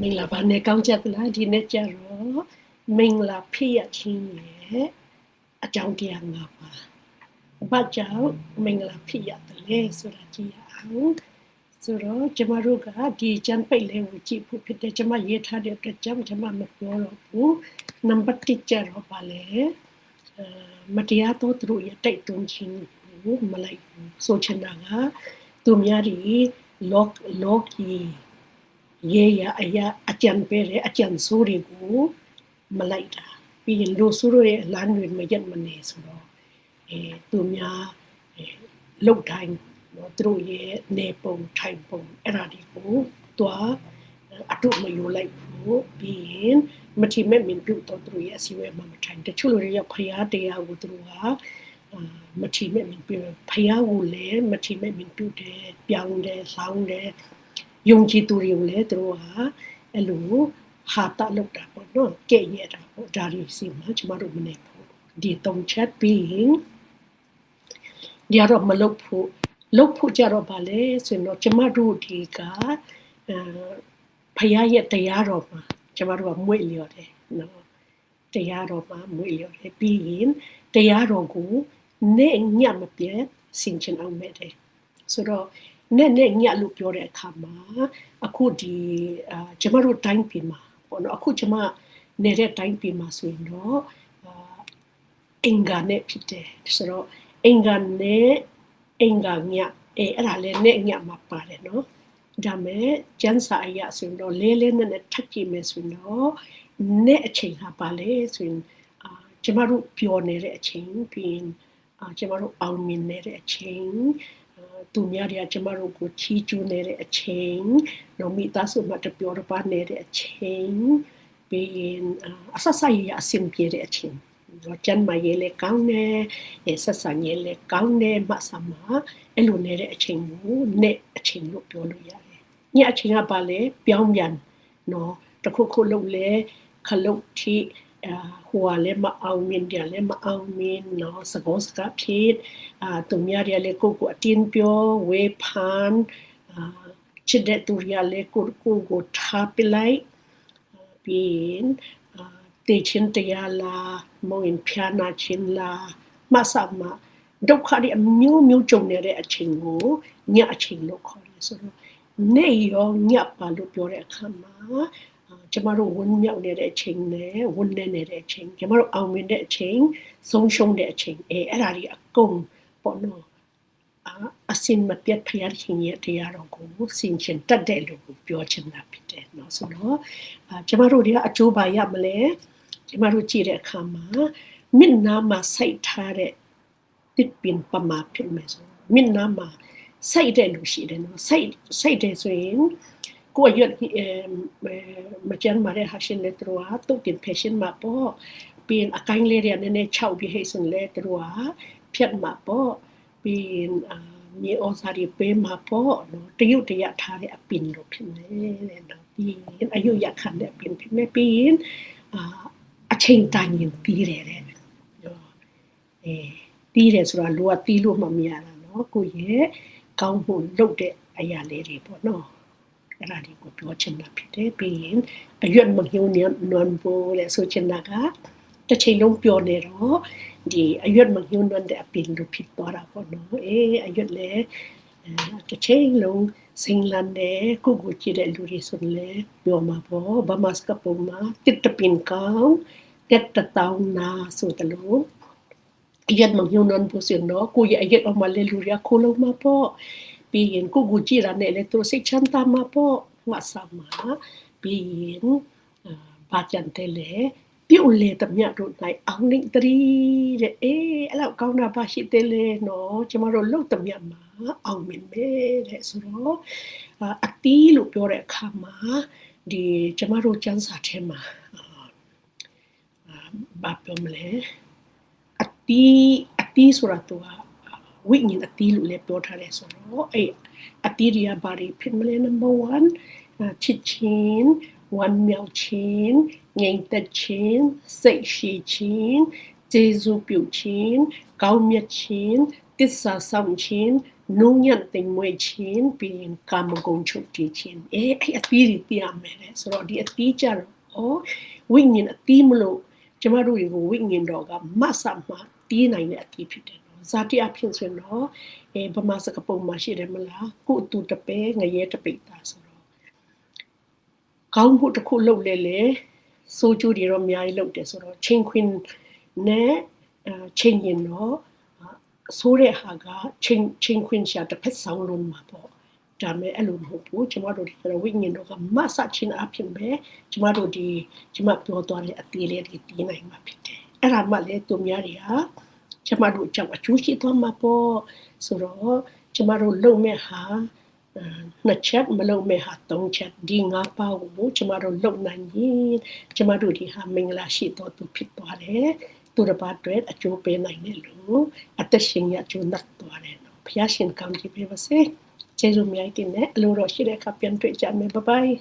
မင်္ဂလာပါနဲ့ကောင်းချက်လားဒီနေ့ကျတော့မင်္ဂလာဖြစ်ရချင်းရဲ့အကြောင်းတရားငါပါဘာကြောင့်မင်္ဂလာဖြစ်ရတယ်လဲဆိုတာကြည့်ရအောင်ဆိုတော့ကျမတို့ကဒီချမ်းပိတ်လေးကိုကြည့်ဖို့ဖြစ်တယ်ကျမရေးထားတဲ့အတွက်ကြောင့်ကျမမပြောတော့ဘူးနံပါတ်1ကျတော့ပါလေအဲမတရားတော့သူတို့ရဲ့တိုက်တွန်းခြင်းကိုမလိုက်ဘူးဆိုချင်တာကသူများဒီ lock lock ရေရအရာအကြံပေးတယ်အကြံဆိုးတွေကိုမလိုက်တာပြီးရင်လူဆိုးတွေလမ်းတွေမရက်မနေဆိုတော့အဲသူများအဲလောက်တိုင်းတော့သူတို့ရဲ့နေပုံထိုင်ပုံအဲ့ဒါတွေကိုတွားအတုမယူလိုက်ဘူးပြီးရင်မတိမဲ့မင်ပြုတော့သူတို့ရဲ့အစီအဝဲမှာမထိုင်တချို့လူတွေရောက်ဖရားတရားကိုသူတို့ကမတိမဲ့မင်ပြုဖရားကိုလည်းမတိမဲ့မင်ပြုတယ်ပြောင်းတယ်လောင်းတယ် ယုံကြည်သူတွေကိုလည်းသူတို့ဟာအဲ့လိုဟာတာလောက်တာပေါ့နော်ကဲ့ရတာပေါ့ဒါတွေစီမှာကျမတို့မနေဘူးဒီတုံးချက်ပြီးရင်ဒီတော့မလုပ်ဖို့လုပ်ဖို့ကြတော့ဗာလဲဆိုရင်တော့ကျမတို့ဒီကအဲဖရာရဲ့တရားတော်မှာကျမတို့ကမွေ့လျော်တယ်နော်တရားတော်မှာမွေ့လျော်တယ်ပြီးရင်တရားတော်ကိုနဲ့ညမပြတ်ဆင်ခြင်အောင်မဲ့တယ်ဆိုတော့ နဲ့နဲ့ညလို့ပြောတဲ့အခါမှာအခုဒီအာကျမတို့တိုင်းပြည်မှာပေါ့နော်အခုကျမနေတဲ့တိုင်းပြည်မှာဆိုရင်တော့အာအင်္ဂါနဲ့ဖြစ်တယ်ဆိုတော့အင်္ဂါနဲ့အင်္ဂါညအဲအဲ့ဒါလည်းနဲ့ညမှာပါတယ်နော်ဒါမဲ့ကျန်းစာအရာဆိုရင်တော့လဲလဲနဲ့နဲ့ထပ်ကြည့်မယ်ဆိုရင်တော့နဲ့အချိန်ဟာပါလေဆိုရင်အာကျမတို့ပျော်နေတဲ့အချိန်ပြီးရင်အာကျမတို့အောင်မြင်နေတဲ့အချိန် သူများတွေကကျမတို့ကိုချီးကျူးနေတဲ့အချိန်တော့မိသားစုမှာတပြောတပါနေတဲ့အချိန်ပြီးရင်အဆဆရရအဆင်ပြေတဲ့အချိန်တော့ကျန်မရေးလေကောင်းတယ်ဆက်ဆံရေးလေကောင်းတယ်မဆာမအဲ့လိုနေတဲ့အချိန်ကိုနဲ့အချိန်လို့ပြောလို့ရတယ်ညအချိန်ကပါလေပြောင်းပြန်နော်တခုခုလုံးလေခလုတ်ထိအာ ဟိုကလည်းမအောင်မြင်တယ်လည်းမအောင်မြင်နော်စကောစကဖြစ်အာသူများရလည်းကိုကိုအတင်းပြောဝေဖန်အာချစ်တဲ့သူရလည်းကိုကိုကိုထားပလိုက်ပြီးရင်အာတေချင်းတရားလာမုံရင်ဖျားနာချင်းလာမဆာမဒုက္ခတွေအမျိုးမျိုးကြုံနေတဲ့အချိန်ကိုညအချိန်လို့ခေါ်တယ်ဆိုတော့နေရောညပါလို့ပြောတဲ့အခါမှာ ကျမတို့ဝန်းမြောက်နေတဲ့အချိန်နဲ့ဝန်းနေနေတဲ့အချိန်ကျမတို့အောင်မြင်တဲ့အချိန်ဆုံးရှုံးတဲ့အချိန်အဲအဲ့ဒါတွေအကုန်ပေါ့နော်အစင်မပြတ်ဖျားခြင်းရဲ့တရားတော်ကိုစင်ချင်တတ်တယ်လို့ပြောချင်တာဖြစ်တယ်เนาะဆိုတော့ကျမတို့တွေကအကျိုးပါရမလဲကျမတို့ကြည့်တဲ့အခါမှာမျက်နှာမှာစိုက်ထားတဲ့တစ်ပင်ပမာဖြစ်မယ်ဆိုမျက်နှာမှာစိုက်တဲ့လူရှိတယ်เนาะစိုက်စိုက်တယ်ဆိုရင် ကိုယ်ရွက်မကျန်မာတဲ့ဟာရှင်လေသူကတုတ်တင်ဖက်ရှင်မှာပေါ့ပြီးရင်အကိုင်းလေးတွေနည်းနည်း6ပြီးဟိစင်လေသူကဖြတ်မှာပေါ့ပြီးရင်အာမြေဩစာတွေပေးမှာပေါ့နော်တရုတ်တရထားတဲ့အပင်လို့ဖြစ်နေတယ်နော်ပြီးရင်အယုရခံတဲ့အပင်ဖြစ်နေပြီးရင်အာအချိန်တိုင်းရင်ပြီးတယ်တဲ့နော်အဲပြီးတယ်ဆိုတာလူကတီးလို့မှမရတာနော်ကိုရဲ့ကောင်းမှုလုပ်တဲ့အရာလေးတွေပေါ့နော် အဲ့ဒါတွေကိုပြောချင်တာဖြစ်တယ်ပြီးရင်အရွက်မညုံနွန်ဖို့လေဆိုချင်တာကတစ်ချိန်လုံးပြောနေတော့ဒီအရွက်မညုံနွန်တဲ့အပင်လို့ဖြစ်သွားတာပေါ့နော်အေးအရွက်လေတစ်ချိန်လုံးစိန်လန်းတယ်ကိုကိုကြည့်တဲ့လူတွေဆိုလေပြောမှာပေါ့ဘာမစကပုံမှာတစ်တပင်ကောင်တက်တတောင်းနာဆိုတယ်လို့အရက်မညုံနွန်ဖို့စင်တော့ကိုရဲ့အရက်အမလေးလူရခိုးလုံးမှာပေါ့ ပြီးရင်ကိုကိုကြည့်ရတဲ့လေသူစိတ်ချမ်းသာမှာပေါ့ငါဆောင်မှာပြီးရင်ဘာကြံတယ်လေပြုတ်လေတမြတ်တို့နိုင်အောင်နေတရီတဲ့အေးအဲ့လောက်ကောင်းတာပါရှိသေးလေနော်ကျမတို့လုတ်တမြတ်မှာအောင်မြင်မယ်တဲ့ဆိုတော့အတီးလို့ပြောတဲ့အခါမှာဒီကျမတို့ကျန်းစာထဲမှာဘာပြောမလဲအတီးအတီးဆိုတာသူက ဝိညာဉ်အတီးလို့လည်းပြောထားတယ်ဆိုတော့အဲ့အတီးတွေကဘာတွေဖြစ်မလဲ number 1ချစ်ချင်းဝမ်းမြောက်ခြင်းငြိမ်သက်ခြင်းစိတ်ရှိခြင်းကျေးဇူးပြုခြင်းကောင်းမြတ်ခြင်းတစ္ဆာဆောင်ခြင်းနုံညံ့သိမ်မွေးခြင်းပြီးရင်ကာမဂုဏ်ချုပ်တည်ခြင်းအဲအဲ့အသီးတွေပြရမယ်လေဆိုတော့ဒီအသီးကြတော့ဝိညာဉ်အသီးမလို့ကျမတို့တွေကိုဝိညာဉ်တော်ကမဆာမှတီးနိုင်တဲ့အသီးဖြစ်တယ်နော် ဇာတိအဖြစ်ဆိုရင်တော့အဲဗမာစကပုံမှာရှိတယ်မလားကို့အတူတပဲငရဲတပိတ်တာဆိုတော့ကောင်းဖို့တစ်ခုလုပ်လဲလေဆိုးကျိုးတွေတော့အများကြီးလုပ်တယ်ဆိုတော့ချင်းခွင်နဲ့ချင်းရင်တော့ဆိုးတဲ့ဟာကချင်းချင်းခွင်ရှာတစ်ဖက်ဆောင်လုံးမှာပေါ့ဒါမဲ့အဲ့လိုမဟုတ်ဘူးကျမတို့ဒီဝိညာဉ်တော်ကမဆချင်းအဖြစ်ပဲကျမတို့ဒီကျမပြောသွားတဲ့အသေးလေးတွေတည်နိုင်မှာဖြစ်တယ်အဲ့ဒါမှလည်းသူများတွေဟာ ကျမတို့အကြောင်းအကျိုးရှိသွားမှာပေါ့ဆိုတော့ကျမတို့လုံမဲ့ဟာနှစ်ချက်မလုံမဲ့ဟာသုံးချက်ဒီငါးပါးကိုကျမတို့လုံနိုင်ရင်ကျမတို့ဒီဟာမင်္ဂလာရှိတော်သူဖြစ်သွားတယ်သူတစ်ပါးအတွက်အကျိုးပေးနိုင်တယ်လို့အသက်ရှင်ရအကျိုးနှက်သွားတယ်နော်ဘုရားရှင်ကောင်းကြီးပေးပါစေကျေးဇူးများတင်တယ်အလိုတော်ရှိတဲ့အခါပြန်တွေ့ကြမယ်ဘိုင်ဘိုင်